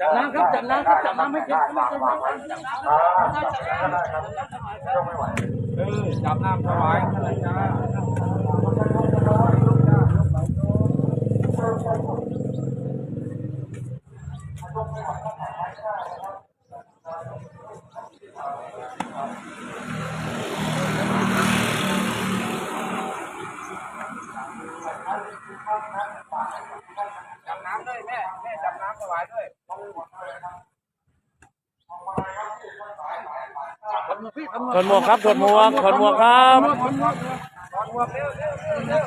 จับน้ำครับจับน้ำครับจับน้ำไม่เจ็บไม่เจ็บไม่เจ็บเออจับน้ำถวายท่านเลยจ้า จับน้ำด้วยแม่แม่จับน้ำถวายด้วยถอดหมวกครับถอดหมวกถอดหมวกครับถอดหมวกเร็วเร็วเร็วเร็ว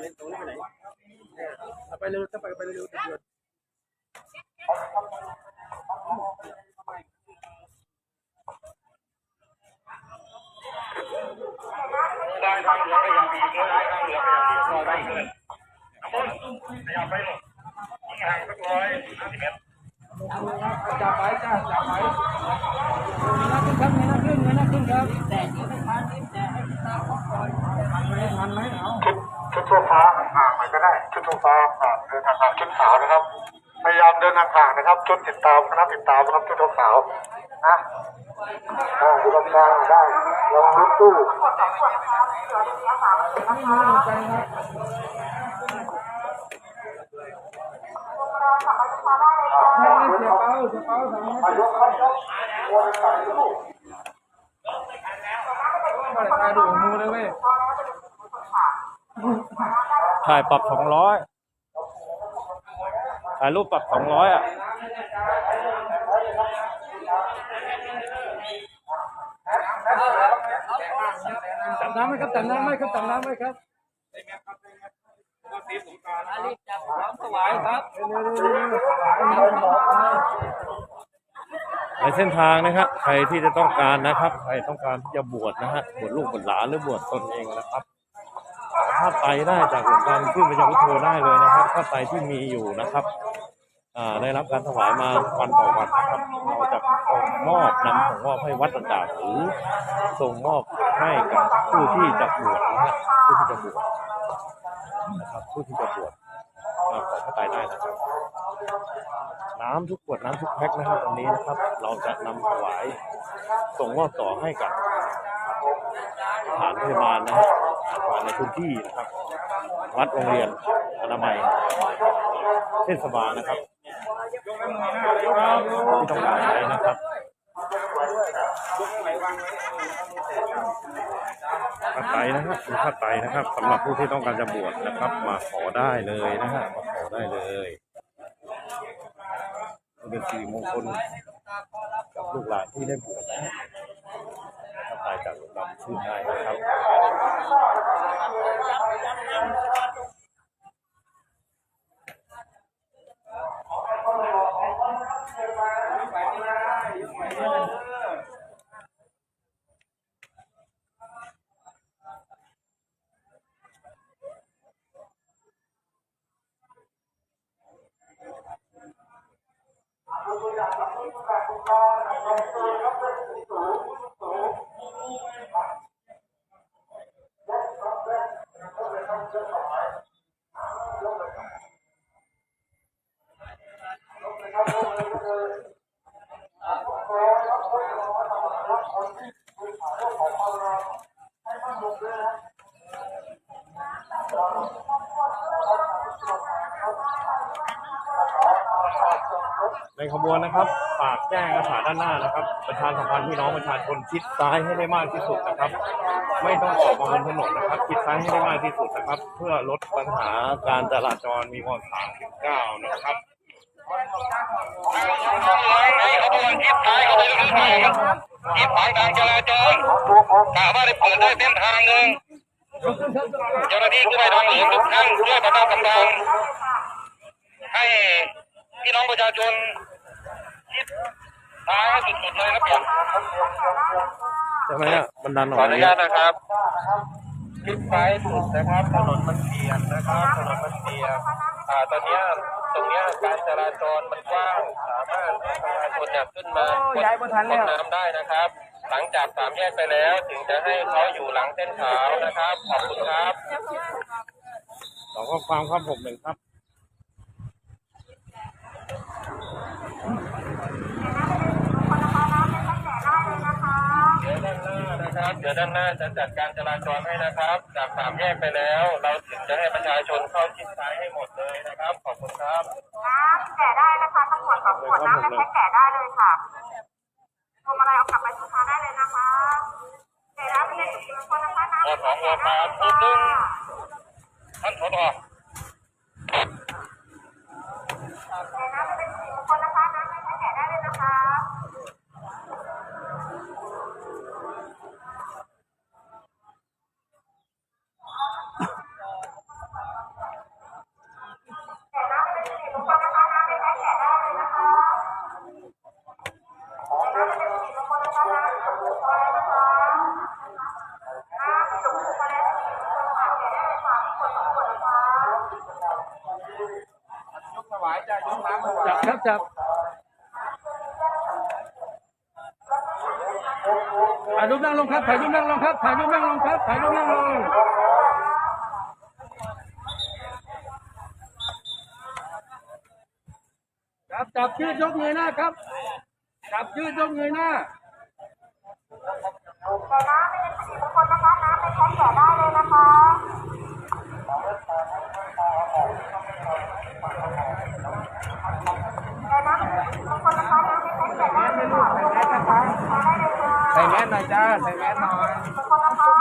ไปเร็วจะไปไปเร็วเดี๋ยวได้ทางเหลือก็ยังดีได้ทางเหลือก็ยังดีรอได้เลยต้นพยายามไปหมดนี่ห่างสักร้อยห้าสิบเมตรจับไปจ้าจับไปเงยหน้าขึ้นครับเงยหน้าขึ้นเงยหน้าขึ้นครับแต่ที่ไม่ทันนี่แต่ให้ตาเขาคอยทันไหมเอา ชุดชุดโซฟาห่างๆหน่อยก็ได้ชุดโซฟาห่างเดินห่างๆชุดขาวนะครับ พยายามเดินห่างๆนะครับชุดติดตามคณะติดตามนะครับชุดขาวนะอ่าชุดขาได้ลองรถตู้ไม่เสียเป้าเสียเป้าทำให้ยกครับยกวนไปลูกไม่ได้ตายดูมือเลยเว้ย ถ่ายปรับสองร้อยถ่ายรูปปรับสองร้อยอะจับน้ำไหมครับจับน้ำไหมครับจับน้ำไหมครับรีบจับน้ำถวายครับในเส้นทางนะครับ ใครที่จะต้องการนะครับ ใครต้องการที่จะบวชนะฮะบวชลูกบวชหลานหรือบวชตนเองนะครับ ถ้าไปได้จากหลวงการขึ้นไปยังพุทโธได้เลยนะครับถ้าไปที่มีอยู่นะครับอ่าได้รับการถวายมาวันต่อวันนะครับเราจะส่งมอบนำส่งมอบให้วัดต่างๆหรือส่งมอบให้กับผู้ที่จะบวชนะฮะผู้ที่จะบวชนะครับผู้ที่จะบวชมาขอพระไตรได้นะครับ น้ำทุกขวดน้ำทุกแพ็คนะครับวันนี้นะครับ เราจะนำถวายส่งมอบต่อให้กับสถานพยาบาลนะฮะสานพยาบาลในพื้นที่นะครับ วัดโรงเรียนอนามัยเทศบาลนะครับที่ต้องการใช้นะครับผ้าไตนะครับมีผ้าไตนะครับสำหรับผู้ที่ต้องการจะบวชนะครับ มาขอได้เลยนะฮะมาขอได้เลยเป็นสิริมงคลกับลูกหลานที่ได้บวชนะ Thank you. ในขบวนนะครับฝากแจ้งกระถาด้านหน้านะครับ ประชาสัมพันธ์พี่น้องประชาชนชิดซ้ายให้ได้มากที่สุดนะครับ ไม่ต้องออกมาบนถนนนะครับชิดซ้ายให้ได้มากที่สุดนะครับ เพื่อลดปัญหาการจราจรมีมอสามสิบเก้านะครับเขากำลังคิดท้ายเขาไปเรื่อยๆครับคิดขวางทางจราจรกะว่าได้เปิดได้เส้นทางหนึ่งเจ้าหน้าที่กู้ภัยทางหลวงทุกท่านช่วยประชาสัมพันธ์ให้ พี่น้องประชาชนคิดท้ายให้สุดๆเลยนะพี่ใช่ไหมอะมันดันอขอกออนุญาตนะครับคิดซ้ายสุดนะครับถนนมันเปียกนะครับถนนมันเปียกอ่าตอนเนี้ยตรงเนี้ยการจราจรมันกว้างสามารถประชาชนเนี่ยขึ้นมาพ้นพ้นน้ำได้นะครับ หลังจากสามแยกไปแล้ว ถึงจะให้เขาอยู่หลังเส้นขาวนะครับขอบคุณครับสองข้อความครับผมหนึ่งครับ เดี๋ยวด้านห น้านะครับเดี๋ยวด้านหน้าจะจัดการจราจรให้นะครับ จากสามแยกไปแล้ว เราถึงจะให้ประชาชนเข้าชิดซ้ายให้หมดเลยนะครับ ขอบคุณครับน้ำแกะได้นะคะตำรวจสองขวดน้ำและแพ็คแกะได้เลยค่ะพวงมาลัยเอากลับไปลูกค้าได้เลยนะคะแกะน้ำเป็นสิบคนนะคะน้ำขอสองหัวปลาพูดดึงท่านผอแกะน้ำเป็นสิบคนนะคะน้ำและแพ็คแกะได้เลยนะคะ แกะน้ำเป็นสิบคนนะคะน้ำและแพ็คแกะได้เลยนะคะแกะน้ำเป็นสิบคนนะคะน้ำจุกจุกอะไรนะคะน้ำจุกจุกอะไรสิบคนค่ะแกะได้เลยค่ะขวดสองขวดนะคะ ยกถวายจ้ะยกน้ำถวาย จับครับจับถ่ายรูปนั่งลงครับถ่ายรูปนั่งลงครับถ่ายรูปนั่งลงครับถ่ายรูปนั่งลงจับจับยืดยกเงยหน้าครับจับยืดยกเงยหน้าแต่น้ำเป็นสิบคนนะคะน้ำเป็นแพ็คแกะได้เลยนะคะ ใส่แมสหน่อยจ้าใส่แมสหน่อย สิบคนนะคะ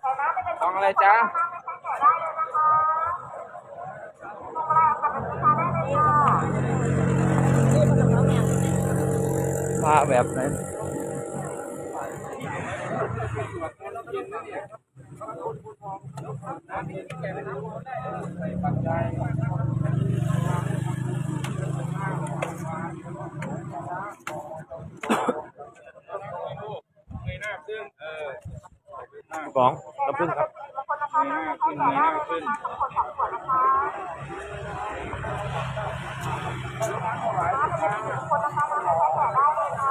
แต่น้ำเป็น ลองอะไรจ้า น้ำเป็นแพ็คแกะได้เลยนะคะพวงมาลัยเอากลับไปลูกค้าได้เลยค่ะ พาแบบไหน สองน้ำผึ้งครับ คนนะคะน้ำเป็นแพ็คแกะได้เลยนะคะขวดสองขวดนะคะน้ำเป็นสิบคนนะคะน้ำเป็นแพ็คแกะได้เลยค่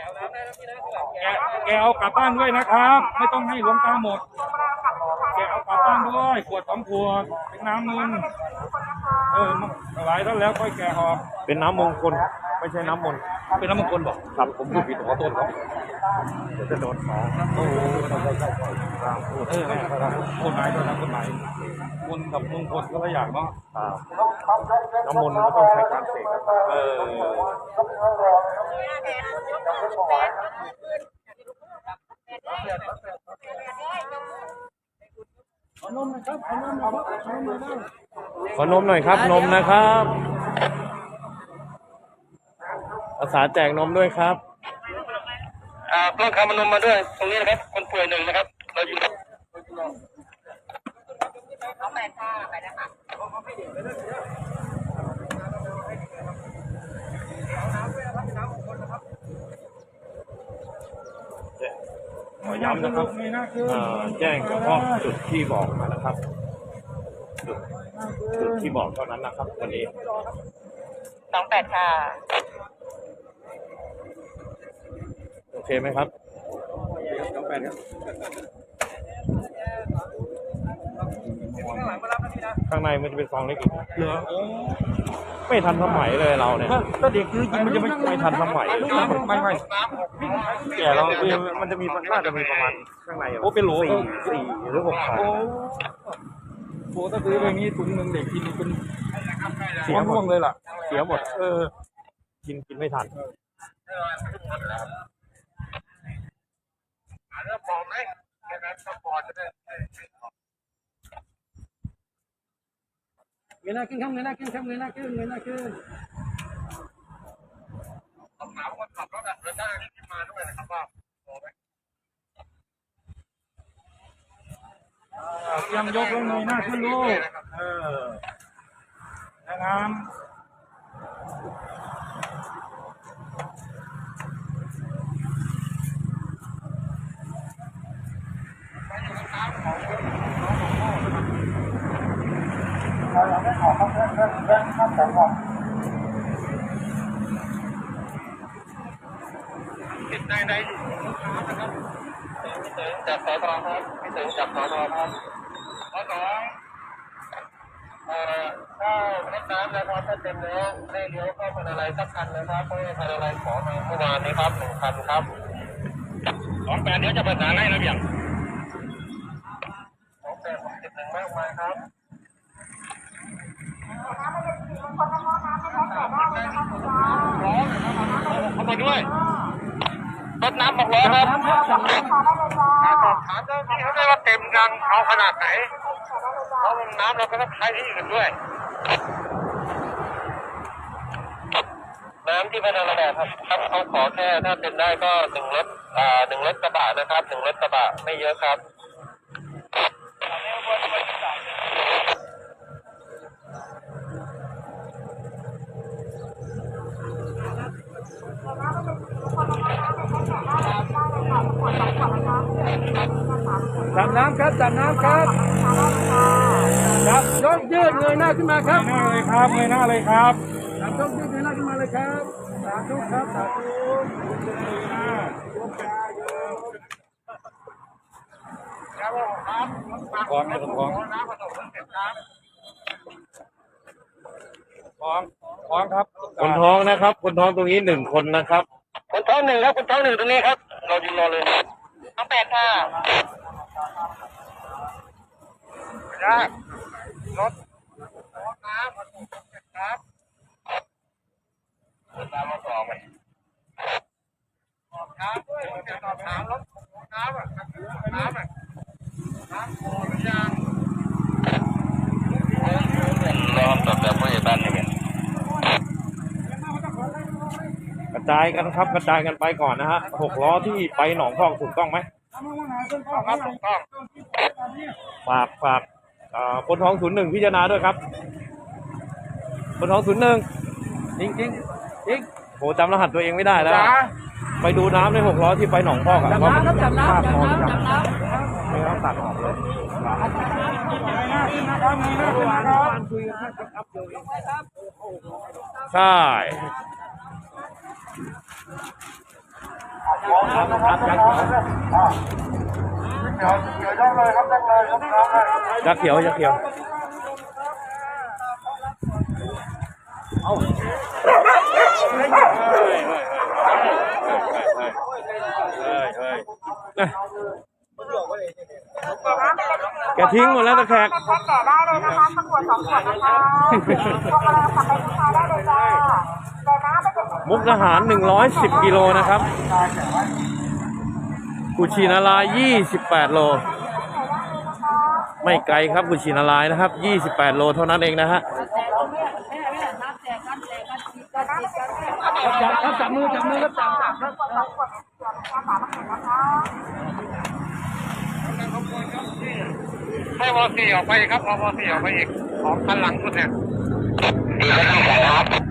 ะ แกแกเอากลับบ้านด้วยนะครับ ไม่ต้องให้หลวงตาหมด แกเอากลับบ้านด้วยขวดสองขวดเป็นน้ำมึนเออถวายท่านแล้วค่อยแกะออก เป็นน้ำมงคลไม่ใช่น้ำมนต์เป็นน้ำมงคลบอกครับผมพูดผิดขอโทษครับเดี๋ยวจะโดนฟ้องโอ้โหพูดเออไม่เป็นไรกฎหมายก็ทำกฎหมายคนกับมงคลก็ละอย่างเนาะครับน้ำมนต์ก็ต้องใช้การเสกนะครับเออ ขอนมหน่อยครับ นมนะครับอาสาแจกนมด้วยครับ อ่าต้นคำนมมาด้วย ตรงนี้นะครับ คนป่วยหนึ่งนะครับ เรา อยู่ขอย้ำนะครับเอ่อแจ้งเฉพาะจุดที่บอกมานะครับ จุดจุดที่บอกเท่านั้นนะครับ วันนี้สองแปดค่ะ โอเคไหมครับข้างในมันจะเป็นซองเล็กอีกเหลือโอ้ซ ไม่ทันสมัยเลยเราเนี่ยถ้าเด็กคือยิงมันจะไม่ไม่ทันสมัยไม่ไม่แก่เราคือมันจะมีน่าจะมีประมาณข้างในโอ้เป็นโหลสี่สี่หรือหกขาโอ้โหถ้าซื้อไปนี้ถุงหนึ่งเด็กกินเป็นเสียหมร่วดงเลยล่ะ เสียหมด เออ กินกินไม่ทันเริ่มบอกไหมแค่นั้นก็พอจะได้ เงยหน้าขึ้นครับเงยหน้าขึ้นครับเงยหน้าขึ้นเงยหน้าขึ้นต้องถามคนขับรถอะเดินทางที่มาด้วยนะครับว่าพอไหมเตรียมยกแล้วเงยหน้าขึ้นลูกเออนะครับ ติดในในนะครับพี่ถึงจากสอทอครับพี่ถึงจากสอทอครับข้อสองเอ่อถ้ารถน้ำนะครับถ้าเต็มแล้วให้เลี้ยวเข้าพันอะไรสักคันนะครับเพราะว่าพันอะไรขอมาเมื่อวานนี้ครับหนึ่งคันครับสองแปดเดี๋ยวจะประสานให้ระเบียบสองแปดสิบหนึ่งมากมายครับ เข้ามาด้วยรถน้ำหกล้อครับถามเจ้าที่เขาได้ว่าเต็มยังเอาขนาดไหนเพราะน้ำเราก็ต้องใช้ที่อื่นด้วยน้ำที่เป็นระดับครับครับเขาขอแค่ถ้าเป็นได้ก็หนึ่งรถอ่าหนึ่งรถกระบะนะครับหนึ่งรถกระบะไม่เยอะครับ จับน้ำครับจับน้ำครับจับยกยืดเงยหน้าขึ้นมาครับเงยหน้าเลยครับเงยหน้าเลยครับจับยกยืดเงยหน้าขึ้นมาเลยครับสาธุครับสาธุเงยหน้าคล้องนะคล้องคล้องคล้องครับคนท้องนะครับ คนท้องตรงนี้หนึ่งคนนะครับ คนท้องหนึ่งครับคนท้องหนึ่งตรงนี้ครับ เรายืนรอเลยน้องแปดค่ะยากรถรถน้ำครับน้ำมาสองไหมน้ำด้วยผมจะสอบถามรถน้ำอะน้ำอะน้ำโคหรือยังรอตอบแบบผู้ใหญ่บ้านนี่ไง กระจายกันครับกระจายกันไปก่อนนะฮะหกล้อที่ไปหนองพอกถูกต้องไหมครับถูกต้องฝากฝากเอ่อคนท้องศูนย์หนึ่งพิจารณาด้วยครับคนท้องศูนย์หนึ่งจริงจริงจริงโหจำรหัสตัวเองไม่ได้แล้วจ๋าไปดูน้ำในหกล้อที่ไปหนองพอกอะจับว่าน้ำครับจับน้ำจับพอน้ำจัจับบน้ำไม่ต้องตัดออกเลยเงยหน้าขึ้นนะครับเงยหน้าขึ้นนะครับใช่ ครับครับครับเดี๋ยวเดี๋ยวยกเลยครับยกเลยยกน้ำเลยเขียวเขียแกทิ้งหมดแล้วตะแคกแพ็คแกได้เลยนะคะตะขวดสองขวดนะคะพวกเราขับไปลูกค้าได้เลยจ้าแต่น้ำไมุกทหาร 110 กิโลนะครับกุชินาราย28 โล ไม่ไกลครับกุชินารายนะครับ 28 โลเท่านั้นเองนะฮะจับครับจับมือจับมือครับจับจับครับให้วอสี่ออกไปครับเอาวอสี่ออกไปอีกของคันหลังสุดเนี่ยดีครับ